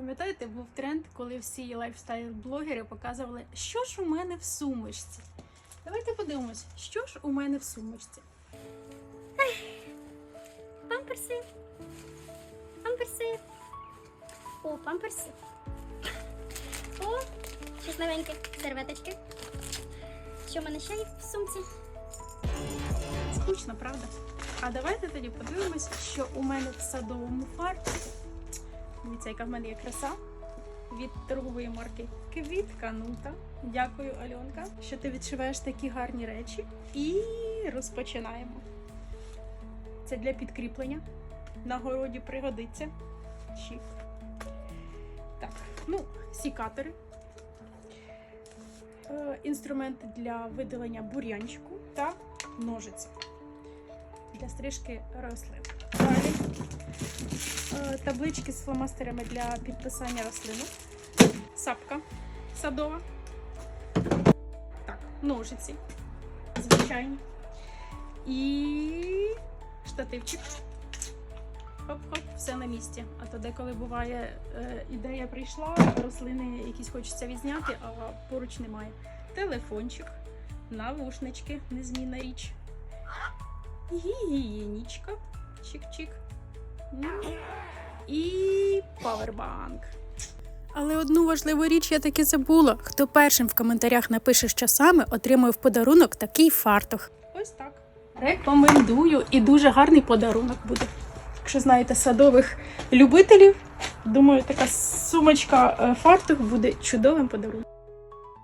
Пам'ятаєте, був тренд, коли всі лайфстайл-блогери показували, що ж у мене в сумочці. Давайте подивимось, що ж у мене в сумочці. Памперси. Памперси. О, памперси. О, щось новеньке. Серветочки. Що в мене ще є в сумці? Скучно, правда? А давайте тоді подивимось, що у мене в садовому фарбі. Дивіться, яка в мене є краса від торгової марки Квітка Нута. Дякую, Альонка, що ти відшиваєш такі гарні речі. І розпочинаємо. Це для підкріплення. На городі пригодиться. Щіп. Так, ну, сікатори. Е, інструменти для видалення бур'янчику та ножиці для стрижки рослин. Далі е, таблички з фломастерами для підписання рослинок. Сапка садова. Так, ножиці. Звичайні. І штативчик. Хоп-хоп, все на місці. А то деколи буває е, ідея прийшла, рослини якісь хочеться відзняти, а поруч немає. Телефончик, навушнички, незмінна річ. Гігієнічка. Чик-чик. Ну, І павербанк. Але одну важливу річ я таки забула. Хто першим в коментарях напише, що саме, отримує в подарунок такий фартух. Ось так. Рекомендую і дуже гарний подарунок буде. Якщо знаєте садових любителів, думаю, така сумочка е, фартух буде чудовим подарунком.